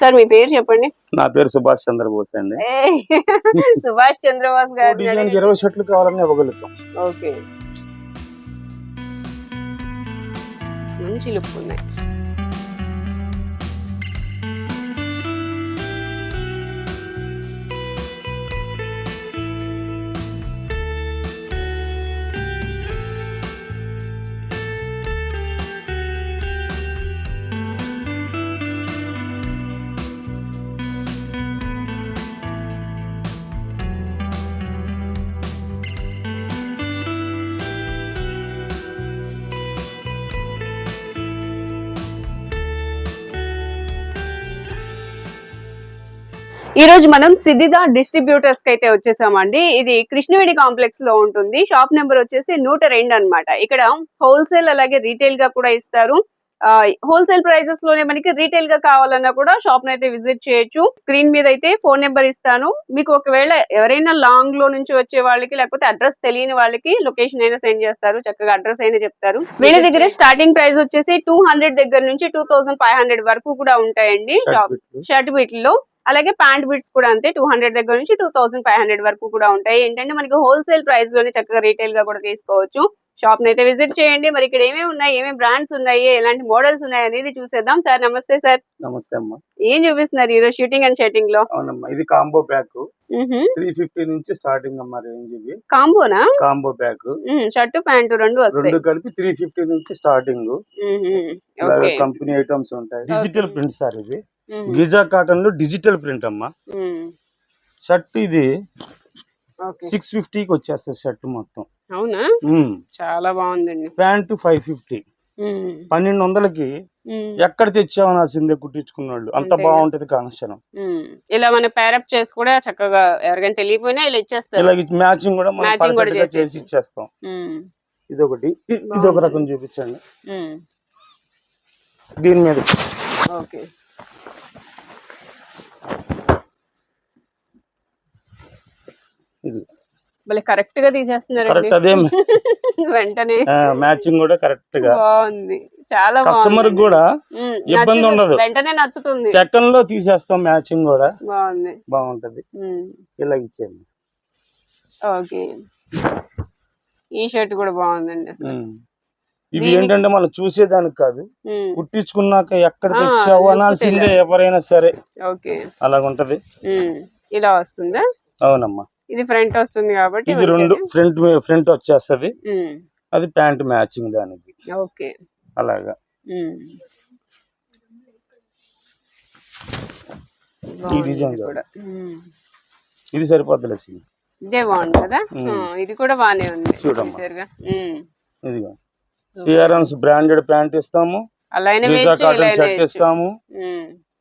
Sir మీ పేరు చెప్పండి. నా పేరు సుభాష్ చంద్రబోస్ అండి. సుభాష్ చంద్రబోస్ గారు ఇరవై షర్ట్లు కావాలని ఇవ్వగలుగుతాం. ఓకే. మంచి లుక్ ఉన్నాయి. ఈ రోజు మనం సిద్ధిద డిస్ట్రిబ్యూటర్స్కి అయితే వచ్చేసామండి. ఇది కృష్ణవేణి కాంప్లెక్స్లో ఉంటుంది. షాప్ నెంబర్ వచ్చేసి నూట రెండు అన్నమాట. ఇక్కడ హోల్సేల్ అలాగే రీటైల్గా కూడా ఇస్తారు. హోల్సేల్ ప్రైజెస్లోనే మనకి రీటైల్గా కావాలన్నా కూడా షాప్ అయితే విజిట్ చేయొచ్చు. స్క్రీన్ మీద అయితే ఫోన్ నెంబర్ ఇస్తాను. మీకు ఒకవేళ ఎవరైనా లాంగ్లో నుంచి వచ్చే వాళ్ళకి లేకపోతే అడ్రస్ తెలియని వాళ్ళకి లొకేషన్ అయినా సెండ్ చేస్తారు. చక్కగా అడ్రస్ అయినా చెప్తారు. వీళ్ళ దగ్గర స్టార్టింగ్ ప్రైస్ వచ్చేసి టూ హండ్రెడ్ దగ్గర నుంచి టూ థౌసండ్ ఫైవ్ హండ్రెడ్ వరకు కూడా ఉంటాయండి షాప్. షర్ట్ వీటిలో అలాగే ప్యాంట్ బిట్స్ కూడా అంతే టూ హండ్రెడ్ దగ్గర నుంచి టూ థౌసండ్ ఫైవ్ హండ్రెడ్ వరకు కూడా ఉంటాయి. ఏంటంటే మనకి హోల్సేల్ ప్రైస్లోనే చక్కగా రీటైల్గా కూడా తీసుకోవచ్చు. షాప్ అయితే విజిట్ చేయండి. మరి ఇక్కడ ఏమేమి ఉన్నాయి? ఏమేమి బ్రాండ్స్ ఉన్నాయి? ఎలాంటి మోడల్స్ ఉన్నాయి? అనేది చూసేద్దాం. సార్ నమస్తే సార్. నమస్తే అమ్మా. ఏం చూపిస్తున్నారు ఈరోజు షూటింగ్ అండ్ షర్టింగ్లో? అవునమ్మా ఇది కాంబో ప్యాక్ త్రీ ఫిఫ్టీ నుంచి స్టార్టింగ్ అమ్మా రేంజ్ ఇది కాంబోనా? కాంబో ప్యాక్ షర్ట్ ప్యాంట్ రెండు వస్తాయి. రెండు కలిపి త్రీ ఫిఫ్టీ నుంచి స్టార్టింగ్. ఓకే. కంపెనీ ఐటమ్స్ ఉంటాయి. డిజిటల్ ప్రింట్ సార్ ఇది. గిజా కాటన్లో డిజిటల్ ప్రింట్ అమ్మా. షర్ట్ ఇది ఓకే. సిక్స్ ఫిఫ్టీకి వచ్చేస్తుంది షర్ట్ మొత్తం. అవునా? చాలా బాగుందండి. ప్యాంట్ ఫైవ్ ఫిఫ్టీ పన్నెండు వందలకి ఎక్కడ తెచ్చామనాల్సిందే కుట్టించుకున్న వాళ్ళు అంత అంతేగా. బాగుంటది కనెక్షన్ ఉమ్. ఇలా మన పేరప్ చేసి కూడా చక్కగా ఎవరికైనా తెలియపోయినా ఇలా ఇచ్చేస్తారు. ఇలాగ మ్యాచింగ్ కూడా Matching కూడా. చేసి ఇచ్చేస్తాం. ఉమ్, ఇది ఒకటి ఇ- ఇది ఒక రకం చూపించండి. దీని మీద. ఓకే. ఇది. భలే కరెక్ట్గా తీసేస్తున్నారండి. కరెక్ట్ అదే. వెంటనే. మ్యాచింగ్ కూడా కరెక్ట్గా బాగుంది. చాలా కస్టమర్ కూడా ఇబ్బంది. ఉండదు. వెంటనే నచ్చుతుంది. సెకండ్లో తీసేస్తాం మ్యాచింగ్ కూడా. బాగుంది. బాగుంటది. ఇలా ఇచ్చేయండి. ఓకే. ఈ షర్ట్ కూడా బాగుందండి అసలు. ఇవి ఏంటంటే మనం చూసేదానికి కాదు. కుట్టించుకున్నాక ఎక్కడ తెచ్చావు అనాల్సిందే. ఎవరైనా సరే. ఓకే. అలాగుంటది. ఇలా వస్తుందా? అవునమ్మా. ఇది ఫ్రంట్ వస్తుంది కాబట్టి ఇది రెండు ఫ్రంట్ ఫ్రంట్ వచ్చేస్తది. అది ప్యాంట్ మ్యాచింగ్ దానికి. ఓకే. అలాగా. ఈ డిజైన్ కూడా. ఇది సరిపోద్ది ఇదే బాగుంది కదా? ఉమ్. ఆ, ఇది కూడా బానే ఉంది చూడమ్మా. ఇదిగో. సిఆర్ఎన్స్ బ్రాండెడ్ ప్యాంట్ ఇస్తాము. అలా అయినా రిజా వేయచ్చు ఇలా కాటన్ అయినా షర్ట్. ఇస్తాము.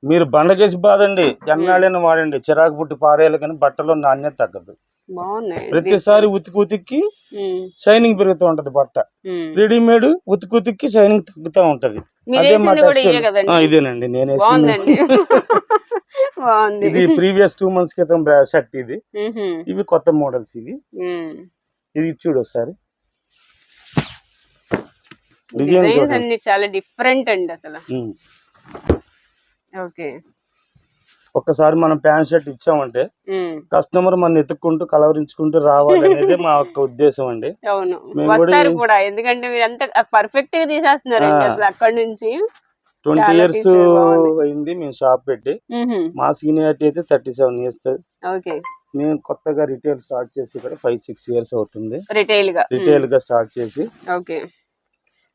మీరు బండకేసి బాదండి ఎన్నాళ్ళైనా వాడండి. చిరాకు పుట్టి పారేయాలి కానీ బట్టలో నాణ్యత తగ్గదు. ప్రతిసారి ఉతికి ఉతికి షైనింగ్ పెరుగుతూ ఉంటది బట్ట. రెడీమేడ్ ఉతికి ఉతికి షైనింగ్ తగ్గుతూ ఉంటది. అదే మా ఇదేనండి నేను ఇది ప్రీవియస్ టూ మంత్స్ క్రితం షర్ట్ ఇది. ఇవి కొత్త మోడల్స్ ఇవి. ఇది చూడు ఒకసారి. డిజైన్ డిజైన్స్ చూడండి. అన్ని చాలా డిఫరెంట్ అండి అసలు. ఓకే. ఒక్కసారి మనం ప్యాంట్ షర్ట్ ఇచ్చామంటే కస్టమర్ మన ఎత్తుక్కుంటూ కలవరించుకుంటూ రావాలి అనేది మా యొక్క ఉద్దేశం అండి. అవును. కూడా ఎందుకంటే మీరు అంత పర్ఫెక్ట్గా. అసలు అక్కడ నుంచి. Twenty years. అయింది మేము షాప్ పెట్టి. మా సీనియారిటీ అయితే థర్టీ సెవెన్ ఇయర్స్. ఓకే. మేము కొత్తగా రిటైల్ స్టార్ట్ చేసి ఇక్కడ ఫైవ్ సిక్స్ ఇయర్స్ అవుతుంది. రిటైల్గా రిటైల్గా స్టార్ట్ చేసి. ఓకే.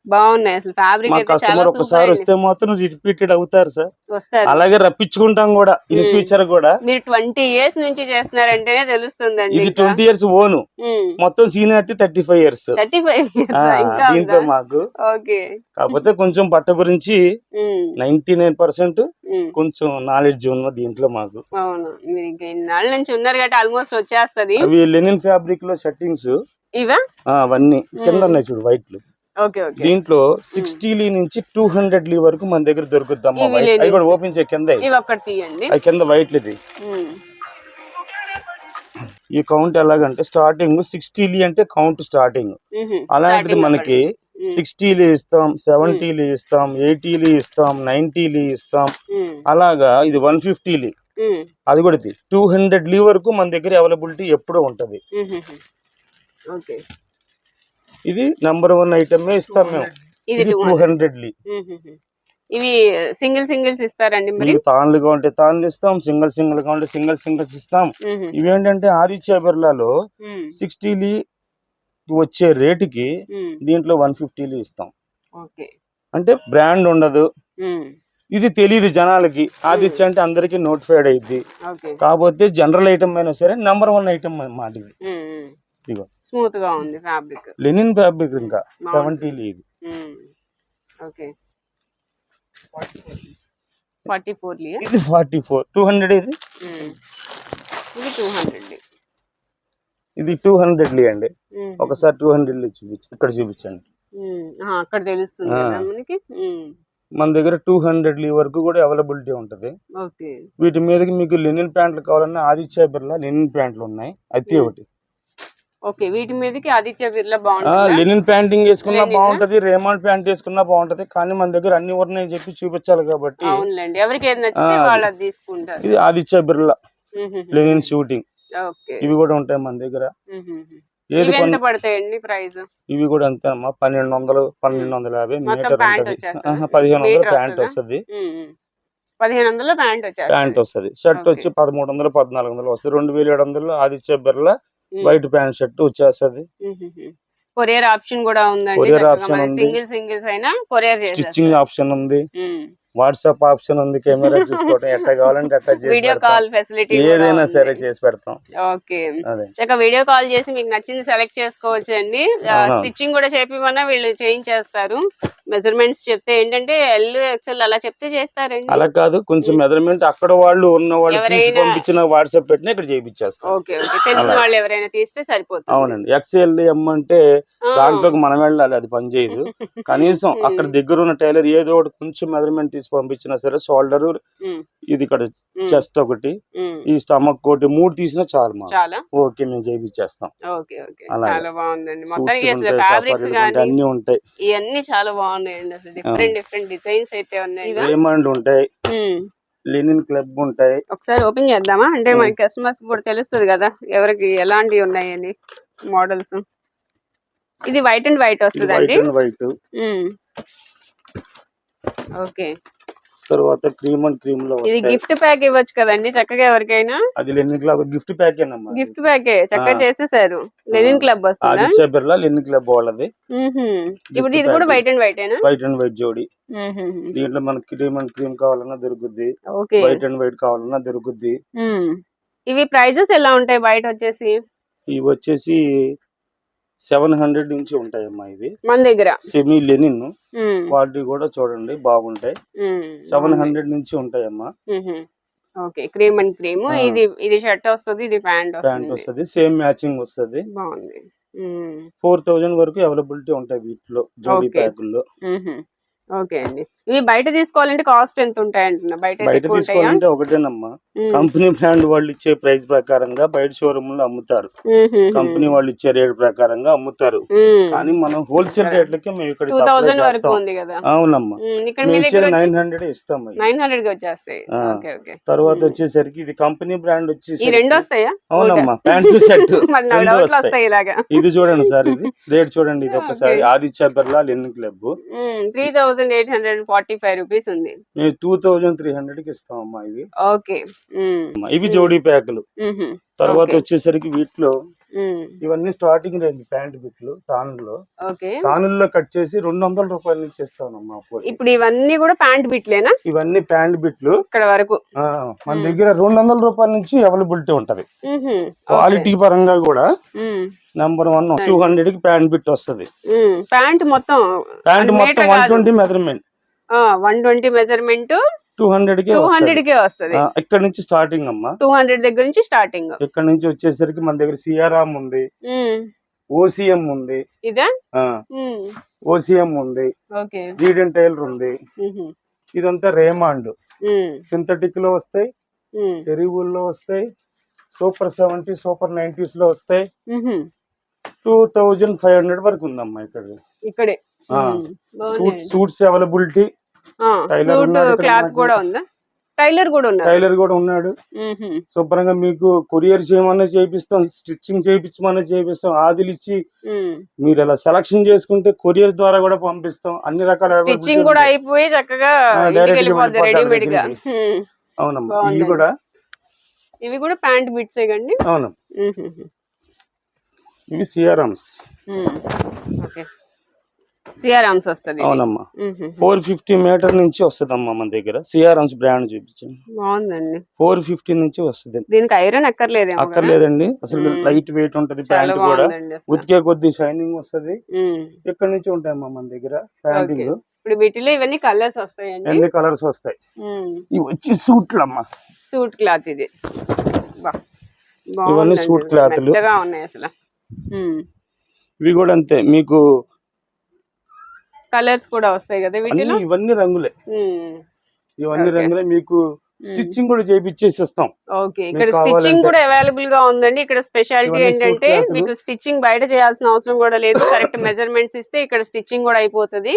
బాగున్నాయి అసలు. ఫ్యాబ్రిక్ మా కస్టమర్ ఒకసారి వస్తే మాత్రం రిపీటెడ్ అవుతారు సార్. వస్తారు. అలాగే రప్పించుకుంటాం కూడా ఇన్. ఫ్యూచర్ కూడా. మీరు ట్వంటీ ఇయర్స్ నుంచి చేస్తున్నారంటేనే తెలుస్తుందండి ఇది ట్వంటీ ఇయర్స్ ఓను. మొత్తం seniority thirty five years thirty five దీంట్లో మాకు. ఓకే. కాకపోతే కొంచెం బట్ట గురించి నైన్టీ నైన్ పర్సెంట్ కొంచెం నాలెడ్జ్ ఉన్న దీంట్లో మాకు. అవును. మీరు ఇంకా ఇన్నాళ్ళ నుంచి ఉన్నారు కాబట్టి ఆల్మోస్ట్ వచ్చేస్తది. అవి లెనిన్ ఫ్యాబ్రిక్లో సెట్టింగ్స్ ఇవా? అవన్నీ. కింద ఉన్నాయి చూడు వైట్లు దీంట్లో సిక్స్టీ లీ నుంచి టూ హండ్రెడ్ లీ వరకు మన దగ్గర దొరుకుద్దమ్మా వైట్. అవి కూడా ఓపెన్ చేయ కింద అవి కింద వైట్లు ఇది. ఈ కౌంట్ ఎలాగంటే స్టార్టింగ్ సిక్స్టీ లీ అంటే కౌంట్ స్టార్టింగ్. అలాంటిది మనకి. సిక్స్టీలు ఇస్తాం సెవెంటీలు ఇస్తాం ఎయిటీలు ఇస్తాం నైన్టీలు ఇస్తాం. అలాగా ఇది వన్ ఫిఫ్టీలు అది కూడా టూ హండ్రెడ్ లీ వరకు మన దగ్గర అవైలబిలిటీ ఎప్పుడూ ఉంటది. ఓకే. ఇది నంబర్ వన్ ఐటమే ఇస్తాం మేము. ఇది టూ హండ్రెడ్ ఇవి సింగిల్ సింగిల్స్ ఇస్తారండి మరి? మీకు తాన్లుగా ఉంటే తాన్లు ఇస్తాం సింగిల్ సింగిల్గా ఉంటే సింగిల్ సింగిల్స్ ఇస్తాం. ఇవేంటంటే ఆదిత్య బిర్లాలో సిక్స్టీలు వచ్చే రేటుకి దీంట్లో వన్ ఫిఫ్టీలు ఇస్తాం. ఓకే. అంటే బ్రాండ్ ఉండదు. ఇది తెలియదు జనాలకి. ఆదిత్య అంటే అందరికి నోటిఫైడ్ అయింది కాకపోతే జనరల్ ఐటమ్ అయినా సరే నంబర్ వన్ ఐటమ్ మాట ఇది ఉమ్, ఉమ్. ఇదిగో. స్మూత్గా ఉంది ఫ్యాబ్రిక్. లెనిన్ ఫ్యాబ్రిక్ ఇంకా సెవెంటీలు ఇది ఓకే. ఫార్టీ ఫోర్ ఇది ఫార్టీ ఫోర్. టూ హండ్రెడ్ ఇది? ఇది టూ హండ్రెడ్ ఇది టూ హండ్రెడ్ అండి. ఒకసారి టూ హండ్రెడ్ చూపించు ఇక్కడ చూపించండి. అక్కడ తెలుస్తుంది మనకి? మన దగ్గర టూ హండ్రెడ్ లీ వరకు కూడా అవైలబిలిటీ ఉంటది. వీటి మీదకి మీకు లెనిన్ ప్యాంట్లు కావాలన్నా ఆదిత్య బిర్లా లెనిన్ ప్యాంట్లు ఉన్నాయి. అతి Hmm. ఒకటి. ఓకే వీటి మీదకి ఆదిత్య బిర్లా బాగుంటుంది? లెనిన్ ప్యాంటింగ్ వేసుకున్నా? బాగుంటది రేమాండ్ ప్యాంట్ వేసుకున్నా బాగుంటది కానీ మన దగ్గర అన్ని ఉన్నాయి చెప్పి చూపించాలి కాబట్టి అవునులేండి ఎవరికి ఏది నచ్చితే వాళ్ళు అది తీసుకుంటారు. ఇది Aditya Birla linen shirting. Okay. ఇవి కూడా ఉంటాయి మన దగ్గర. ఏది ఎంత పడతాయండి ప్రైస్? ఇవి కూడా అంతేనమ్మా పన్నెండు వందలు పన్నెండు వందల యాభై మీటర్ ప్యాంట్ ఉంటది. పదిహేను వందలు ప్యాంట్ వస్తుందా? పదిహేను వందల ప్యాంట్ ప్యాంట్ వచ్చేస్తుంది వస్తుంది. షర్ట్. వచ్చి పదమూడు వందలు పద్నాలుగు వందలు వస్తుంది. రెండు వేల ఏడు వందలు Aditya Birla. White pant shirt వచ్చేస్తుంది. కొరియర్ ఆప్షన్ కూడా ఉందండి Courier option ఉంది. సింగిల్ సింగిల్స్ అయినా కొరియర్ స్టిచ్చింగ్ ఆప్షన్ ఉంది. వాట్సాప్ ఆప్షన్ ఉంది. కెమెరా చూసుకోవడం ఎట్లా కావాలంటే అట్లా వీడియో. కాల్ ఫెసిలిటీ ఏదైనా సరే చేసి పెడతాం. ఓకే. చక్కగా వీడియో కాల్ చేసి మీకు నచ్చింది సెలెక్ట్ చేసుకోవచ్చు అండి. స్టిచ్చింగ్ కూడా చేపిమన్నా వీళ్ళు చేయించేస్తారు. మెజర్మెంట్స్ చెప్తే ఏంటంటే ఎల్ ఎక్సెల్ అలా చెప్తే చేస్తారండి. అలా కాదు కొంచెం మెజర్మెంట్ అక్కడ వాళ్ళు ఉన్న వాళ్ళు తీసి పంపించిన వాట్సాప్ పెట్టిన ఇక్కడ చేయించేస్తాం ఓకే ఓకే. తెలిసిన. వాళ్ళు ఎవరైనా తీస్తే సరిపోతుంది. అవునండి. ఎక్స్ఎల్ ఎమ్ అంటే. దాంట్లోకి మనం వెళ్ళాలి అది పని చేయదు. కనీసం. అక్కడ దగ్గర ఉన్న టైలర్ ఏదో ఒకటి కొంచెం మెజర్మెంట్ తీసి పంపించినా సరే షోల్డర్ ఇది ఇక్కడ చెస్ట్ ఒకటి. ఈ స్టమక్ ఒకటి మూడు తీసినా చాలు మా ఓకే మేము చేయించేస్తాం ఓకే ఓకే. చాలా బాగుందండి. మొత్తానికి అసలు ఫ్యాబ్రిక్స్ అన్ని ఉంటాయి. ఇవన్నీ చాలా బాగున్నాయండి అసలు డిఫరెంట్ డిఫరెంట్ డిజైన్స్ అయితే ఉన్నాయి ఉంటాయి. లెనిన్ క్లబ్ ఉంటాయి. ఒకసారి ఓపెన్ చేద్దామా? అంటే ఉమ్. మన కస్టమర్స్ కూడా తెలుస్తుంది కదా ఎవరికి ఎలాంటివి ఉన్నాయని మోడల్స్ ఇది వైట్ అండ్ వైట్ వస్తుంది అండ్ వైట్ ఓకే. తర్వాత క్రీమ్ అండ్ క్రీమ్లో ఇది గిఫ్ట్ ప్యాక్ ఇవ్వచ్చు కదండి చక్కగా ఎవరికైనా? అది linen club gift pack gift ప్యాకే చక్కగా. చేసేసారు. లెనిన్ క్లబ్ వస్తుందా? ఆదిత్య బిర్లా లెనిన్ క్లబ్ వాళ్ళది. ఇప్పుడు ఇది కూడా. వైట్ అండ్ వైటేనా వైట్ అండ్ వైట్ జోడి. దీంట్లో మనకి క్రీమ్ అండ్ క్రీమ్ కావాలన్నా దొరుకుద్ది. ఓకే. వైట్ అండ్ వైట్ కావాలన్నా దొరుకుద్ది. ఇవి ప్రైజెస్ ఎలా ఉంటాయి బయట వచ్చేసి? ఇవి వచ్చేసి సెవెన్ హండ్రెడ్ నుంచి ఉంటాయమ్మా ఇవి మన దగ్గర సెమీ లెనిన్. క్వాలిటీ కూడా చూడండి బాగుంటాయి. సెవెన్ హండ్రెడ్ నుంచి ఉంటాయమ్మా. Okay cream and cream. ఇది ఇది షర్ట్ వస్తుంది ఇది ప్యాంట్ ప్యాంట్ వస్తుంది సేమ్ మ్యాచింగ్ వస్తుంది బాగుంది. ఫోర్ థౌజండ్ వరకు అవైలబిలిటీ ఉంటాయి వీటిలో జోడీ. ప్యాకుల్లో. ఓకే అండి. ఇవి బయట తీసుకోవాలంటే కాస్ట్ ఎంత ఉంటాయి అంటున్నా? బయట బయట తీసుకోవాలంటే ఒకటేనమ్మా. మ్మ్. కంపెనీ బ్రాండ్ వాళ్ళు ఇచ్చే ప్రైస్ ప్రకారంగా బయట షోరూమ్లో అమ్ముతారు. కంపెనీ వాళ్ళు ఇచ్చే రేట్ ప్రకారంగా అమ్ముతారు. మ్మ్. కానీ మనం హోల్సేల్ రేట్లకి మేము ఇక్కడ సప్లై చేస్తాం. అవునమ్మా. నైన్ హండ్రెడ్ ఇస్తాం. నైన్ హండ్రెడ్ వచ్చేస్తాయి. తర్వాత. వచ్చేసరికి ఇది కంపెనీ బ్రాండ్ వచ్చేసి రెండు వస్తాయా? అవునమ్మా ప్యాంటు సెట్. ఇది చూడండి సార్ ఇది రేట్ చూడండి ఇది ఒకసారి. Aditya Birla linen club. Three thousand eight hundred forty five rupees ఉంది మేము టూ థౌజండ్ త్రీ హండ్రెడ్కి ఇస్తాం అమ్మా ఇవి ఓకే. ఇవి జోడీ ప్యాకులు. తర్వాత. వచ్చేసరికి వీటిలో. ఇవన్నీ స్టార్టింగ్ రేంజ్ ప్యాంట్ బిట్లు తానుల్లో తానుల్లో కట్ చేసి రెండు వందల రూపాయల నుంచి ఇస్తానమ్మా ఇప్పుడు ఇవన్నీ కూడా ప్యాంట్ బిట్లేనా? ఇవన్నీ ప్యాంట్ బిట్లు. ఇక్కడ వరకు. మన. దగ్గర రెండు వందల రూపాయల నుంచి అవైలబిలిటీ ఉంటది. క్వాలిటీ పరంగా కూడా. నెంబర్ వన్ టూ హండ్రెడ్కి ప్యాంట్ బిట్ వస్తది. ప్యాంట్ మొత్తం ప్యాంట్ మొత్తం one. Twenty measurement one twenty measurement two హండ్రెడ్కి టూ. హండ్రెడ్ కే వస్తుంది ఇక్కడ నుంచి స్టార్టింగ్ అమ్మా. టూ హండ్రెడ్ దగ్గర నుంచి స్టార్టింగ్. ఇక్కడ నుంచి వచ్చేసరికి మన దగ్గర సిఆర్ఆం ఉంది ఓసిఎం ఉంది ఇదా? ఓసిఎం ఉంది జీడెన్ టైలర్ ఉంది. ఇదంతా రేమాండ్. సింథటిక్లో వస్తాయి ఎరివుల్లో వస్తాయి సూపర్ సెవెంటీ సూపర్ నైన్టీస్లో వస్తాయి. టూ థౌజండ్ ఫైవ్ హండ్రెడ్ వరకు ఉందమ్మా ఇక్కడ. ఇక్కడే సూట్స్ అవైలబిలిటీ ఉన్నాడు క్లాత్. కూడా ఉందా టైలర్ కూడా ఉన్నారు టైలర్ కూడా ఉన్నాడు. శుభ్రంగా మీకు కొరియర్ చేయమన్నా చేపిస్తాం స్టిచ్చింగ్ చేయించమన్నా చేపిస్తాం ఆదిలు ఇచ్చి మ్మ్. మీరు ఇలా సెలక్షన్ చేసుకుంటే కొరియర్ ద్వారా కూడా పంపిస్తాం అన్ని రకాల స్టిచ్చింగ్ కూడా అయిపోయి చక్కగా రెడీమేడ్గా. అవునమ్మా. ఇవి కూడా ఇవి కూడా ప్యాంట్ బిట్స్ కండి అవును మ్మ్హ్మ్. ఇవి సిఆర్ఎమ్స్. ఓకే సిఆర్ఆమ్స్ వస్తుంది అవునమ్మా. ఫోర్ ఫిఫ్టీ మీటర్ నుంచి వస్తుందమ్మా మన దగ్గర. సిఆర్ఎమ్స్ బ్రాండ్ చూపించండి. బాగుందండి. ఫోర్ ఫిఫ్టీ నుంచి వస్తుంది. దీనికి ఐరన్ అక్కర్లేదేమో కదా? అక్కర్లేదండి. అసలు. లైట్ వెయిట్ ఉంటది ప్యాంట్ కూడా. ఉతికే కొద్ది షైనింగ్ వస్తది. ఇక్కడ నుంచి ఉంటాయమ్మా మన దగ్గర ప్యాంటింగ్? ఇప్పుడు వీటిలో ఇవన్నీ కలర్స్ వస్తాయండి. అన్ని కలర్స్ వస్తాయి? ఇవి వచ్చి సూట్లు అమ్మా సూట్ క్లాత్ ఇది. ఇవన్నీ. సూట్ క్లాత్లు. ఉన్నాయి అసలు. ఇవి కూడా అంతే. మీకు కలర్స్ కూడా వస్తాయి కదా వీటిలో ఇవన్నీ రంగులే. ఇవన్నీ. రంగులే మీకు స్టిచ్చింగ్ కూడా చేపిచ్చేసి ఇస్తాం ఓకే ఇక్కడ స్టిచ్చింగ్ కూడా అవైలబుల్గా ఉందండి ఇక్కడ స్పెషాలిటీ ఏంటంటే. మీకు స్టిచ్చింగ్ బయట చేయాల్సిన అవసరం కూడా లేదు కరెక్ట్ మెజర్మెంట్స్ ఇస్తే ఇక్కడ స్టిచ్చింగ్ కూడా అయిపోతుంది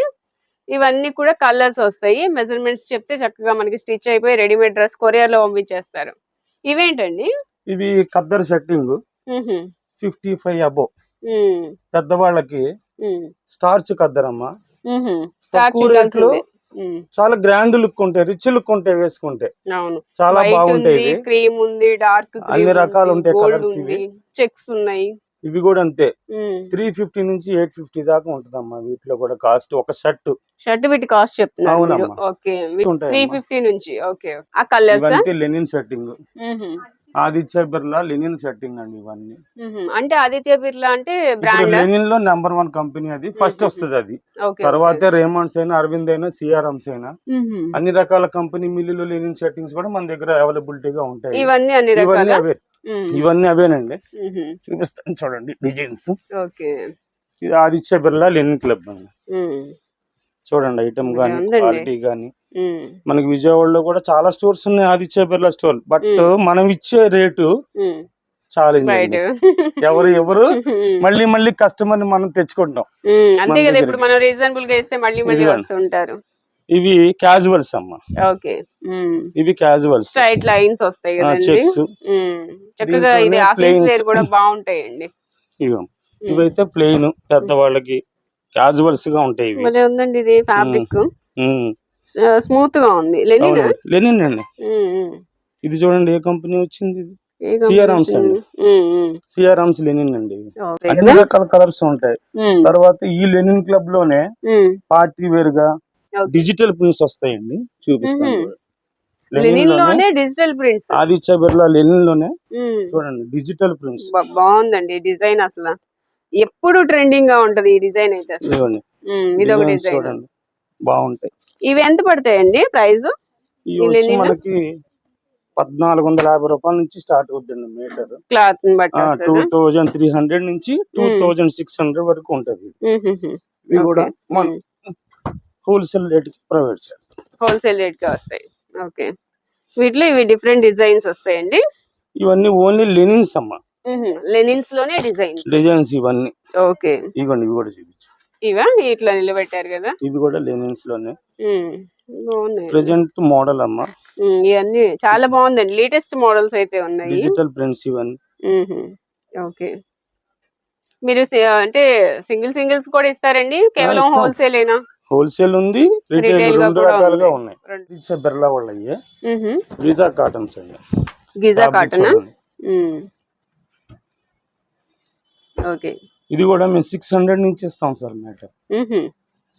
ఇవన్నీ కూడా కలర్స్ వస్తాయి మెజర్మెంట్స్ చెప్తే చక్కగా మనకి స్టిచ్ అయిపోయి రెడీమేడ్ డ్రెస్ కొరియర్లో పంపించేస్తారు ఇవేంటండి ఇవి కద్దర్ షర్టింగ్ మ్హూ. Fifty five above. పెద్దవాళ్ళకి. స్టార్చ్ కద్దర్ అమ్మా మ్హూ. స్టార్చ్ తక్కువ రేట్లో. చాలా గ్రాండ్ లుక్ ఉంటాయి రిచ్ లుక్ ఉంటాయి వేసుకుంటే. అవును. చాలా బాగుంటాయి. క్రీమ్ ఉంది డార్క్ అన్ని రకాలు ఉంటాయి ఇవి. చెక్స్ ఉన్నాయి. ఇవి కూడా అంతే. త్రీ ఫిఫ్టీ నుంచి ఎయిట్ ఫిఫ్టీ దాకా ఉంటుందమ్మా వీటిలో కూడా కాస్ట్ ఒక షర్ట్. షర్ట్ వీటి కాస్ట్. ఓకే. త్రీ ఫిఫ్టీ నుంచి ఓకే ఆ కలర్స్? ఇవంతా linen shirting. Aditya Birla linen shirting అండి ఇవన్నీ. అంటే ఆదిత్య బిర్లా అంటే లెనిన్లో? నెంబర్ వన్ కంపెనీ అది. ఫస్ట్. వస్తుంది అది. తర్వాత రేమండ్స్ అయినా అరవింద్ అయినా సిఆర్ఎంస్ అయినా. అన్ని రకాల కంపెనీ మిల్లులు లెనిన్ షర్టింగ్స్ కూడా మన దగ్గర అవైలబిలిటీగా ఉంటాయి. ఇవన్నీ అన్ని ఇవన్నీ అవే. ఇవన్నీ అవేనండి. చూపిస్తాను చూడండి డిజైన్స్. ఇది ఆదిత్య బిర్లా లెనిన్ క్లబ్ అండి. చూడండి ఐటమ్ ఉందండి. క్వాలిటీ గానీ. మనకి విజయవాడలో కూడా చాలా స్టోర్స్ ఉన్నాయి. ఆదిత్య బిర్లా స్టోర్. బట్. మనం ఇచ్చే రేటు ఛాలెంజ్ ఎవరు ఎవరు? మళ్ళీ మళ్ళీ కస్టమర్ని మనం తెచ్చుకుంటాం. అంతే కదా దగ్గర. ఇప్పుడు మనం రీజనబుల్గా ఇస్తే మళ్ళీ మళ్ళీ ఇదిగోండి. వస్తుంటారు ఇవి క్యాజువల్స్ అమ్మా. ఓకే. ఇవి క్యాజువల్స్. స్ట్రైట్ లైన్స్ వస్తాయి కదండి. చెక్స్. చక్కగా ఇది ఆఫీస్. వేర్ కూడా బాగుంటాయండి. ఇవి ఇవైతే ప్లెయిన్ పెద్దవాళ్ళకి క్యాజువల్స్గా ఉంటాయి ఇవి. ఉందండి ఇది ఫ్యాబ్రిక్. స్మూత్గా ఉంది. లెనిన్. లెనిన్ అండి. ఇది చూడండి ఏ కంపెనీ వచ్చింది CRMs అండి. సిఆర్ఎంస్ లెనిన్ అండి. అన్ని రకాల కలర్స్ ఉంటాయి. తర్వాత ఈ లెనిన్ క్లబ్లోనే పార్టీ వేర్గా. డిజిటల్ ప్రింట్స్ వస్తాయండి. చూపిస్తాను. లెనిన్ లెనిన్లోనే లోనే డిజిటల్ ప్రింట్స్. ఆదిత్య బిర్లా లెనిన్లోనే చూడండి డిజిటల్ ప్రింట్స్. బాగుందండి డిజైన్ అసలు. ఎప్పుడు ట్రెండింగ్గా ఉంటది ఈ డిజైన్ అయితే అసలు. డిజైన్. చూడండి. బాగుంటాయి. ఇవి ఎంత పడతాయండి ప్రైస్? మనకి పద్నాలుగు వందల యాభై రూపాయల నుంచి స్టార్ట్ అవుతుంది metre. Cloth two thousand three hundred నుంచి టూ. థౌజండ్ సిక్స్ హండ్రెడ్ వరకు ఉంటది. ఇవి కూడా. మన హోల్సేల్ రేట్కి ప్రొవైడ్ చేస్తాం. హోల్సేల్ రేట్కి వస్తాయి. ఓకే. వీటిలో ఇవి డిఫరెంట్ డిజైన్స్ వస్తాయండి? ఇవన్నీ ఓన్లీ లెనిన్స్ అమ్మ. లెనిన్స్లోనే డిజైన్స్. డిజైన్స్ ఇవన్నీ. ఓకే. ఇవ్వండి ఇవి కూడా ఇవా? ఇట్లా నిలబెట్టారు కదా? ఇవి కూడా లెనిన్స్లోనే. బాగున్నాయి. ప్రెసెంట్ మోడల్ అమ్మ. ఇవన్నీ చాలా బాగుందండి. లేటెస్ట్ మోడల్స్ అయితే ఉన్నాయి. డిజిటల్ ప్రింట్స్ ఇవన్నీ. ఓకే. మీరు అంటే సింగిల్ సింగిల్స్ కూడా ఇస్తారండి? కేవలం. హోల్సేల్ ఏనా హోల్సేల్ ఉంది రిటైల్ రెండు కూడా రకాలుగా. ఉన్నాయి. ఆదిత్య బిర్లా వాళ్ళ అయ్యే మ్మ్హ్మ్. వీజా కాటన్స్ అండి. Giza cotton. ఓకే. ఇది కూడా మేము సిక్స్ హండ్రెడ్ నుంచి ఇస్తాం సార్ మీటర్.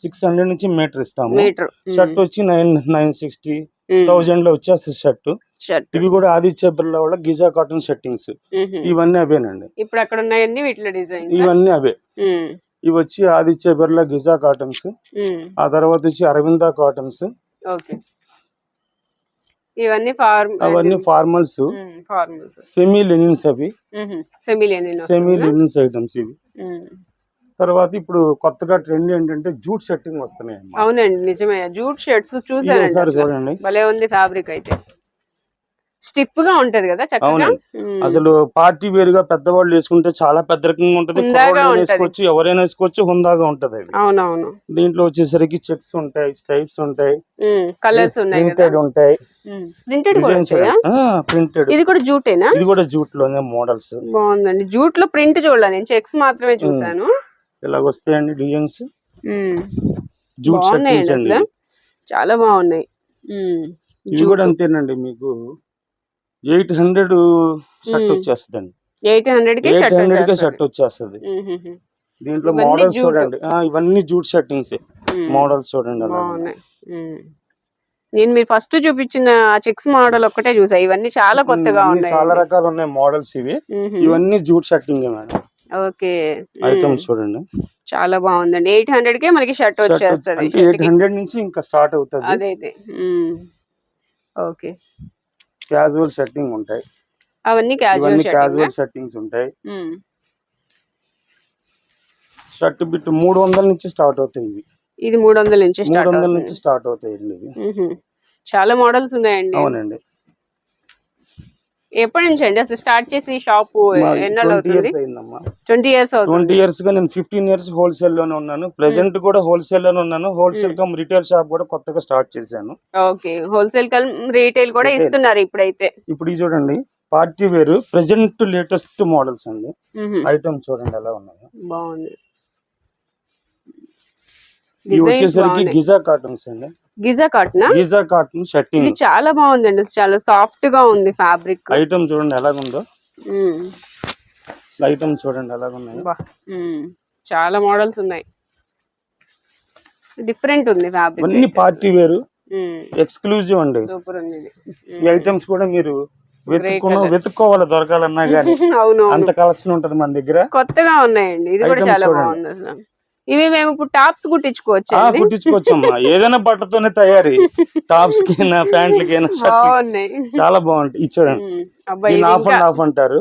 సిక్స్ హండ్రెడ్ నుంచి మీటర్ ఇస్తాము. షర్ట్ వచ్చి నైన్ నైన్ సిక్స్టీ థౌజండ్లో వచ్చేస్తుంది షర్ట్. షర్ట్. ఇవి కూడా ఆదిత్య బిర్లా వాళ్ళ గిజా కాటన్ షర్టింగ్స్ మ్మ్హ్మ్. ఇవన్నీ అవేనండి. ఇప్పుడు అక్కడ ఉన్నాయండి వీటిలో డిజైన్స్ ఇవన్నీ అవే. ఇవి వచ్చి ఆదిత్య బిర్లా గిజా కాటన్స్. ఆ తర్వాత వచ్చి అరవింద కాటన్స్. ఓకే. ఇవన్నీ అవన్నీ ఫార్మల్స్. సెమీ లెనిన్స్ అవి. సెమీ లెనిన్స్ ఐటమ్స్ ఇవి. తర్వాత ఇప్పుడు కొత్తగా ట్రెండ్ ఏంటంటే జూట్ షర్టింగ్ వస్తున్నాయి. అవునండి నిజమే. జూట్ షర్ట్స్ అసలు. చూడండి. భలే ఉంది ఫ్యాబ్రిక్ అయితే. స్టిఫ్గా ఉంటది కదా చక్కగా. అసలు పార్టీ వేర్గా పెద్దవాళ్ళు వేసుకుంటే చాలా పెద్ద రకంగా ఉంటది. వేసుకోవచ్చు ఎవరైనా వేసుకోవచ్చు హుందాగా ఉంటది అవునవును. దీంట్లో వచ్చేసరికి చెక్స్ ఉంటాయి స్ట్రైప్స్ ఉంటాయి కలర్స్ ఉన్నాయి ప్రింటెడ్ ఉంటాయి. Printed printed. ఇది కూడా జూటేనా? ఇది కూడా జూట్లోనే మోడల్స్. బాగుందండి. జూట్లో ప్రింట్ చూడలే. నేను చెక్స్ మాత్రమే చూసాను ఇలా వస్తాయండి డిజైన్స్. జూట్ చాలా బాగున్నాయి. ఇవి కూడా అంతేనండి మీకు. Eight hundred shirt. వచ్చేస్తుంది ఎయిట్ హండ్రెడ్కి ఎయిట్ షర్ట్ హండ్రెడ్కి వచ్చేస్తది. షర్ట్ వచ్చేస్తుంది. దీంట్లో మోడల్స్. చూడండి. ఇవన్నీ జూట్ షర్టింగ్స్. మోడల్స్ చూడండి. నేను మీరు ఫస్ట్ చూపించిన చెక్స్ మోడల్ ఒక్కటే చూసా. ఇవన్నీ చాలా కొత్తగా ఉన్నాయి చాలా రకాలు ఉన్నాయి మోడల్స్ ఇవి. ఇవన్నీ jute shirting madam. Okay. Items చూడండి. చాలా బాగుందండి. ఎయిట్ హండ్రెడ్ కే మనకి షర్ట్ వచ్చేస్తుంది ఎయిట్ హండ్రెడ్ నుంచి ఇంకా స్టార్ట్ అవుతుంది. అదే ఓకే. క్యాజువల్ షర్టింగ్ ఉంటాయి. అవన్నీ క్యాజువల్ క్యాజువల్ షర్టింగ్స్ ఉంటాయి. షర్ట్ బిట్ మూడు వందల నుంచి స్టార్ట్ అవుతాయి ఇవి. ఇది మూడు వందల నుంచి స్టార్ట్ వందల నుంచి స్టార్ట్ అవుతాయి ఇవి. చాలా మోడల్స్ ఉన్నాయండి. అవునండి. ఎప్పటి నుంచి అండి? అసలు స్టార్ట్ చేసి షాప్ ఎన్నాళ్ళు ట్వంటీ అవుతుంది? ఇయర్స్ ట్వంటీ ఇయర్స్ అవుతుంది. ట్వంటీ ఇయర్స్గా నేను ఫిఫ్టీన్ ఇయర్స్ హోల్సేల్లోనే ఉన్నాను. ప్రెసెంట్ కూడా హోల్సేల్లోనే ఉన్నాను. హోల్సేల్ కమ్ రిటైల్ షాప్ కూడా కొత్తగా స్టార్ట్ చేశాను. ఓకే హోల్సేల్ కల్ రీటైల్ కూడా. ఇస్తున్నారు ఇప్పుడైతే. ఇప్పుడు ఇది చూడండి. Party wear present latest models అండి. మ్మ్. ఐటమ్స్ చూడండి ఎలా ఉన్నాయో. బాగుంది. ఇవి వచ్చేసరికి. గిజా కాటన్స్ అండి. Giza cotton? గిజా కాటన్ ఇది షర్టింగ్ చాలా బాగుందండి. చాలా సాఫ్ట్గా ఉంది ఫ్యాబ్రిక్ ఐటమ్ చూడండి ఎలాగుందో. ఐటమ్ చూడండి ఎలాగున్నాయో. చాలా మోడల్స్ ఉన్నాయి. డిఫరెంట్ ఉంది ఫ్యాబ్రిక్ ఇవన్నీ పార్టీ వేర్. ఎక్స్క్లూజివ్ అండి. సూపర్ ఉంది ఇది. ఈ ఐటమ్స్ కూడా మీరు colour. వెతుక్కోవాలి దొరకాలన్నా గానీ. అవును అంత కలెక్షన్ ఉంటది మన దగ్గర. కొత్తగా ఉన్నాయండి. ఇది కూడా చాలా. బాగుంది అసలు. ఇవి మేము ఇప్పుడు టాప్స్ కుట్టించుకోవచ్చు ఆ కుట్టించుకోవచ్చమ్మా. ఏదైనా బట్టతోనే తయారీ. టాప్స్ ప్యాంట్లకైనా షర్ట్ బాగున్నాయి. చాలా బాగుంటాయి. ఇది చూడండి. ఉమ్, అబ్బాయి దీని ఆఫ్ అండ్ ఆఫ్ అంటారు.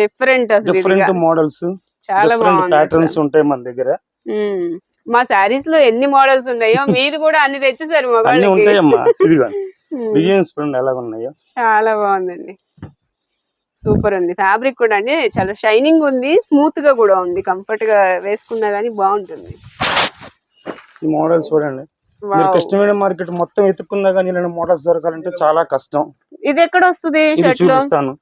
డిఫరెంట్ డిఫరెంట్ మోడల్స్ చాలా ప్యాటర్న్స్. ఉంటాయి మన దగ్గర. మా శారీస్లో ఎన్ని మోడల్స్ ఉన్నాయో మీరు కూడా అన్ని తెచ్చేసారు అన్ని ఉంటాయమ్మా. ఇదిగో. డిజైన్స్ ఎలా ఉన్నాయో చాలా బాగుందండి. సూపర్ ఉంది. ఫ్యాబ్రిక్ కూడా అండి. చాలా షైనింగ్ ఉంది. స్మూత్గా కూడా ఉంది. కంఫర్ట్గా వేసుకున్నా గానీ బాగుంటుంది. ఈ మోడల్స్ చూడండి. మీరు. కృష్ణవేణి మార్కెట్ మొత్తం ఎత్తుకున్నా కానీ ఇలాంటి మోడల్స్ దొరకాలంటే చాలా కష్టం. ఇది ఎక్కడ వస్తుంది ఇది షర్ట్లో చూపిస్తాను.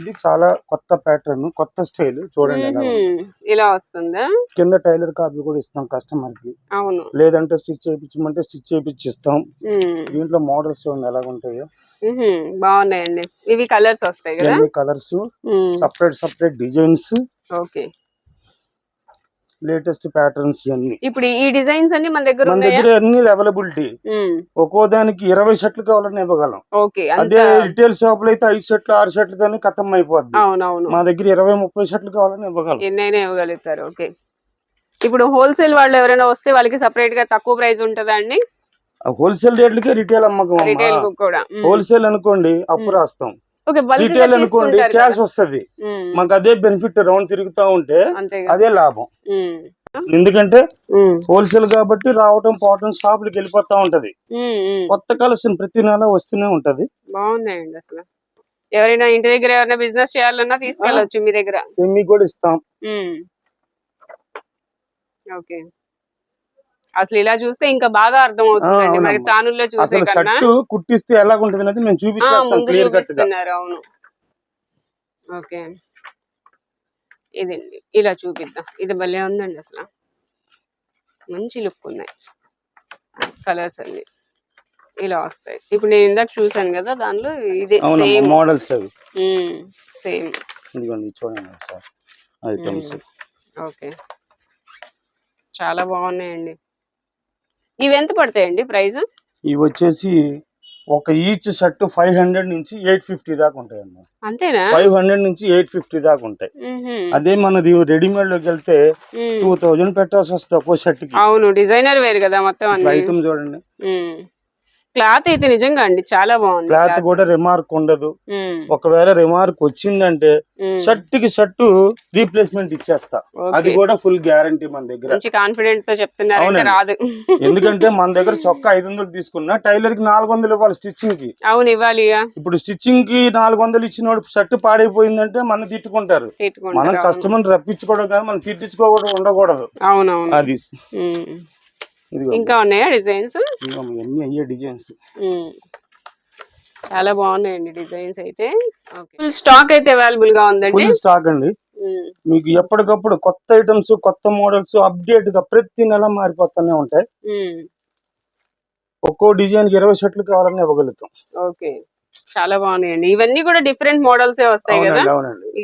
ఇది చాలా కొత్త ప్యాటర్న్ కొత్త స్టైల్ చూడండి ఎలా ఉంది. ఉహుం, ఇలా వస్తుందా? కింద టైలర్ కాపీ కూడా ఇస్తాం కస్టమర్కి. అవును. లేదంటే స్టిచ్ చేయించమంటే స్టిచ్ చేయించి ఇస్తాం ఉమ్, దీంట్లో మోడల్స్ చూడండి ఎలా ఉంటాయో. ఉహుం, బాగున్నాయండి. ఇవి కలర్స్ వస్తాయి కదా? ఇవన్నీ కలర్స్ ఉమ్, separate separate designs okay. Latest patterns ఇవన్నీ ఇప్పుడు ఈ డిజైన్స్ అన్ని మన దగ్గర మన దగ్గర అన్ని అవైలబిలిటీ ఒక్కో దానికి ఇరవై షర్ట్లు కావాలని ఇవ్వగలం. ఓకే అదే రిటైల్ షాప్లో అయితే ఐదు షర్ట్లు ఆరు షర్ట్లతోనే ఖతం అయిపోద్ది. అవునవును. మా దగ్గర ఇరవై ముప్పై షర్ట్లు కావాలని ఇవ్వగలం. ఎన్నైనా ఇవ్వగలుగుతారు ఓకే. ఇప్పుడు హోల్సేల్ వాళ్ళు ఎవరైనా వస్తే వాళ్ళకి సపరేట్గా తక్కువ ప్రైస్ ఉంటుందా అండి? హోల్సేల్ రేట్లకే రిటైల్ అమ్మకం రిటైల్ కూడా. హోల్సేల్ అనుకోండి అప్పు రాస్తాం. రిటైల్ అనుకోండి క్యాష్ వస్తది. మాకు అదే బెనిఫిట్ రౌండ్ తిరుగుతా ఉంటే అదే లాభం. ఎందుకంటే హోల్సేల్ కాబట్టి రావటం పోవటం షాపులకి వెళ్ళిపోతా ఉంటది. కొత్త కలెక్షన్ ప్రతి నెల వస్తూనే ఉంటది. బాగున్నాయండి అసలు. ఎవరైనా ఇంటి దగ్గర ఎవరైనా బిజినెస్ చేయాలన్నా తీసుకెళ్ళొచ్చు మీ దగ్గర. సెమీ కూడా ఇస్తాం. ఓకే. అసలు ఇలా చూస్తే ఇంకా బాగా అర్థం అవుతుందండి మరి. తానుల్లో చూసే కన్నా కుట్టిస్తే ఎలాగుంటది అనేది మేము చూపించేస్తాం క్లియర్ కట్ అవును. ఓకే. ఇదండి ఇలా చూపిద్దాం. ఇది భలే ఉందండి అసలు. మంచి లుక్ ఉన్నాయి. కలర్స్ అన్ని. ఇలా వస్తాయి. ఇప్పుడు నేను ఇందాక చూసాను కదా దానిలో ఇదే సేమ్. మోడల్స్ అవి. సేమ్. ఇదిగోండి చూడండి ఐటమ్స్. ఓకే. చాలా బాగున్నాయండి. ఇవి ఎంత పడతాయండి ప్రైస్ ఇవి వచ్చేసి ఒక ఈచ్ షర్ట్ ఫైవ్ హండ్రెడ్ నుంచి ఎయిట్ ఫిఫ్టీ దాకా ఉంటాయమ్మా అంతేనా? ఫైవ్ హండ్రెడ్ నుంచి ఎయిట్ ఫిఫ్టీ దాకా ఉంటాయి. అదే మనది రెడీమేడ్లోకి వెళ్తే. టూ థౌజండ్ పెట్టాల్సి వస్తుంది ఒక్కో షర్ట్కి అవును డిజైనర్ వేరు కదా మొత్తం ఐటమ్ చూడండి. క్లాత్ అయితే నిజంగా అండి చాలా బాగుంది క్లాత్. కూడా రిమార్క్ ఉండదు. ఒకవేళ రిమార్క్ వచ్చిందంటే షర్ట్కి షర్ట్ రీప్లేస్మెంట్ ఇచ్చేస్తా. అది కూడా ఫుల్ గ్యారంటీ మన దగ్గర. కాన్ఫిడెంట్తో చెప్తున్నారంటే అవునండి. రాదు. ఎందుకంటే మన దగ్గర చొక్కా ఐదు వందలు తీసుకున్నా టైలర్కి నాలుగు వందలు ఇవ్వాలి స్టిచ్చింగ్కి అవును ఇవ్వాలి. ఇప్పుడు స్టిచ్చింగ్కి నాలుగు వందలు ఇచ్చిన షర్ట్ పాడైపోయిందంటే మనం తిట్టుకుంటారు. మనం. కస్టమర్ రప్పించుకోవడం కానీ మనం తిట్టించుకోవడం ఉండకూడదు. అవునవును. అది. ఇంకా ఉన్నాయా డిజైన్స్? ఇవన్నీ అయ్యే డిజైన్స్. చాలా బాగున్నాయండి డిజైన్స్ అయితే. ఫుల్ స్టాక్ అయితే అవైలబుల్గా ఉందండి? ఫుల్ స్టాక్ అండి. మీకు ఎప్పటికప్పుడు కొత్త ఐటమ్స్ కొత్త మోడల్స్ అప్డేట్గా ప్రతి నెల మారిపోతూనే ఉంటాయి. ఒక్కో డిజైన్కి ఇరవై షర్ట్లు కావాలని ఇవ్వగలుగుతాం. ఓకే. చాలా బాగున్నాయండి. ఇవన్నీ కూడా డిఫరెంట్ మోడల్స్ వస్తాయి కదా?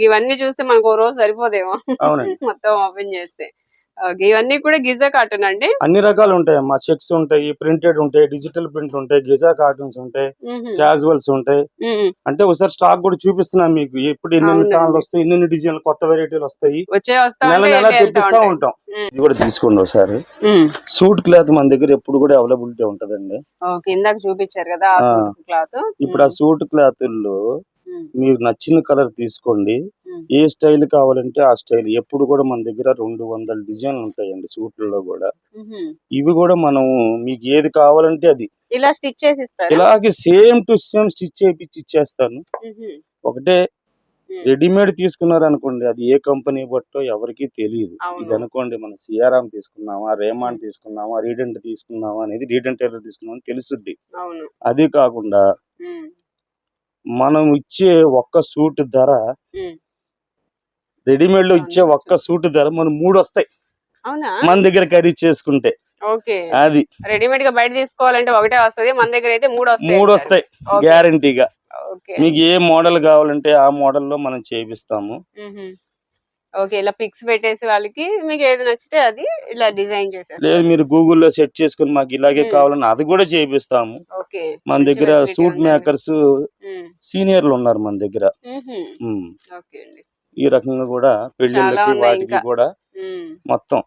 ఇవన్నీ చూస్తే మనకు ఓ రోజు సరిపోదేమో. మొత్తం ఓపెన్ చేస్తే. ఇవన్నీ కూడా గిజా కాటన్ అండి అన్ని రకాలు ఉంటాయి అమ్మా చెక్స్ ఉంటాయి ప్రింటెడ్ ఉంటాయి డిజిటల్ ప్రింట్ ఉంటాయి గిజా కార్టూన్స్ ఉంటాయి. క్యాజువల్స్ ఉంటాయి. అంటే ఒకసారి స్టాక్ కూడా చూపిస్తున్నాం మీకు ఎప్పుడు ఎన్ని. తాళ్ళు వస్తాయి ఎన్ని డిజైన్లు కొత్త వెరైటీలు వస్తాయి నెల ఉంటే నెల తెప్పిస్తా. ఉంటాం. ఇది కూడా తీసుకోండి ఒకసారి. సూట్ క్లాత్ మన దగ్గర ఎప్పుడు కూడా అవైలబిలిటీ ఉంటదండి ఓకే ఇందాక చూపించారు కదా. క్లాత్ ఇప్పుడు ఆ సూట్ క్లాత్లో మీరు నచ్చిన కలర్ తీసుకోండి. ఏ స్టైల్ కావాలంటే ఆ స్టైల్. ఎప్పుడు కూడా మన దగ్గర రెండు వందల డిజైన్లు ఉంటాయండి సూట్లలో కూడా. ఇవి కూడా మనం మీకు ఏది కావాలంటే అది. ఇలా స్టిచ్ చేసి ఇలాగే సేమ్ టు సేమ్ స్టిచ్ చేయించి ఇచ్చేస్తాను. ఒకటే. రెడీమేడ్ తీసుకున్నారు అనుకోండి అది ఏ కంపెనీ బట్టో ఎవరికి తెలియదు. ఇది అనుకోండి మనం సిఆర్ఆం తీసుకున్నామా రేమాండ్ తీసుకున్నామా రీడెంట్ తీసుకున్నామా అనేది రీడెంట్ టైలర్ తీసుకున్నామా అని తెలుసుద్ది అది కాకుండా. మనం ఇచ్చే ఒక్క సూట్ ధర. రెడీమేడ్లో ఇచ్చే ఒక్క సూట్ ధర మనం మూడు వస్తాయి మన దగ్గర ఖరీదు చేసుకుంటే. అది. రెడీమేడ్గా బయట తీసుకోవాలంటే ఒకటే వస్తది మన దగ్గర అయితే మూడు వస్తాయి మూడు. వస్తాయి. గ్యారంటీగా మీకు ఏ మోడల్ కావాలంటే ఆ మోడల్లో మనం చేపిస్తాము. ఓకే ఇలా పిక్స్ పెట్టేసి వాళ్ళకి మీకు ఏది నచ్చితే అది ఇలా డిజైన్ లేదు చేసేస్తారు మీరు గూగుల్లో సెట్ చేసుకుని మాకు ఇలాగే. కావాలని అది కూడా చేపిస్తాము ఓకే మన దగ్గర సూట్. మేకర్స్. సీనియర్లు ఉన్నారు మన దగ్గర. ఓకే అండి ఈ రకంగా కూడా పెళ్ళిళ్ళకి వాటికి. కూడా. మొత్తం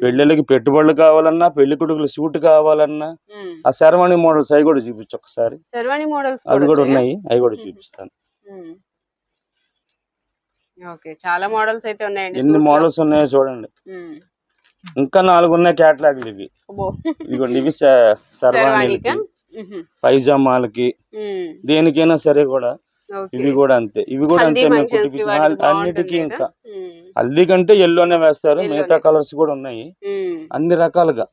పెళ్ళిళ్ళకి పెట్టుబడులు కావాలన్నా పెళ్ళి కొడుకులు సూట్ కావాలన్నా. ఆ శరవాణి మోడల్స్ అవి కూడా చూపించు ఒకసారి శర్వాణి మోడల్స్ అవి కూడా ఉన్నాయి అవి కూడా. చూపిస్తాను. ఓకే చాలా మోడల్స్ అయితే ఉన్నాయండి ఎన్ని. మోడల్స్ ఉన్నాయో చూడండి. ఇంకా నాలుగు ఉన్నాయి క్యాటలాగ్లు ఇవి. ఇదిగోండి ఇవి? మ్మ్. పైజామాలకి. దేనికైనా సరే కూడా. ఇవి కూడా అంతే ఇవి కూడా అంతే మేము కుట్టిపించిన అన్నిటికీ ఇంకా. హల్దీ కంటే ఎల్లోనే వేస్తారు మిగతా. కలర్స్ కూడా ఉన్నాయి. అన్ని రకాలుగా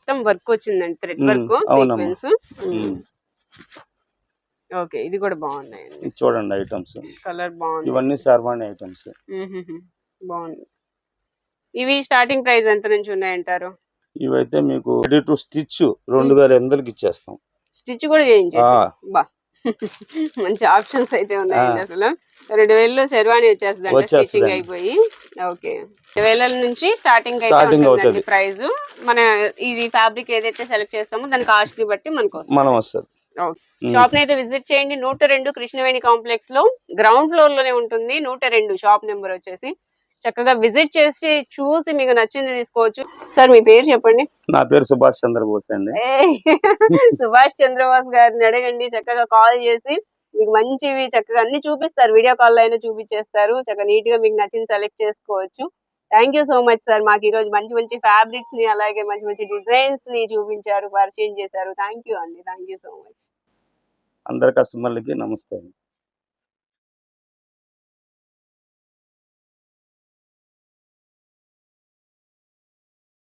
వర్క్ వచ్చిందండి అవునమ్మా. ఓకే. ఇది కూడా బాగున్నాయండి. ఇది చూడండి ఐటమ్స్. కలర్ బాగుంది. ఇవన్నీ శర్వాణి ఐటమ్స్. బాగుంది. ఇవి స్టార్టింగ్ ప్రైస్ ఎంత నుంచి ఉన్నాయంటారు? ఇవైతే మీకు రెడీ టు స్టిచ్ రెండు వేల ఎనిమిదికి ఇచ్చేస్తాం. స్టిచ్ కూడా చేయించేసి ఆ. బా. మంచి ఆప్షన్స్ అయితే ఉన్నాయండి. అసలు. రెండు వేలలో శర్వాణి వచ్చేస్తుంది. స్టిచ్చింగ్ అయిపోయి. ఓకే. రెండు వేల నుంచి స్టార్టింగ్ అయితే. ప్రైస్ మన ఇది ఫ్యాబ్రిక్ ఏదైతే సెలెక్ట్ చేస్తామో దాని కాస్ట్ బట్టి మనకు మనం వస్తుంది. షాప్ని అయితే విజిట్ చేయండి. నూట రెండు కృష్ణవేణి కాంప్లెక్స్లో గ్రౌండ్ ఫ్లోర్లోనే ఉంటుంది. నూట రెండు షాప్ నెంబర్ వచ్చేసి. చక్కగా విజిట్ చేసి చూసి మీకు నచ్చింది తీసుకోవచ్చు. సార్ మీ పేరు చెప్పండి. నా పేరు సుభాష్ చంద్రబోస్ అండి! సుభాష్ చంద్రబోస్ గారిని అడగండి. చక్కగా కాల్ చేసి మీకు మంచివి చక్కగా అన్ని చూపిస్తారు. వీడియో కాల్లో అయినా చూపించేస్తారు. చక్కగా నీట్గా మీకు నచ్చింది సెలెక్ట్ చేసుకోవచ్చు. Thank you so much sir మాకు ఈ రోజు మంచి మంచి ఫ్యాబ్రిక్స్ని అలాగే మంచి మంచి డిజైన్స్ని చూపించారు పరిచయం చేశారు. థ్యాంక్ యూ అండి. థ్యాంక్ యూ సో మచ్ అందరు కస్టమర్లకి నమస్తే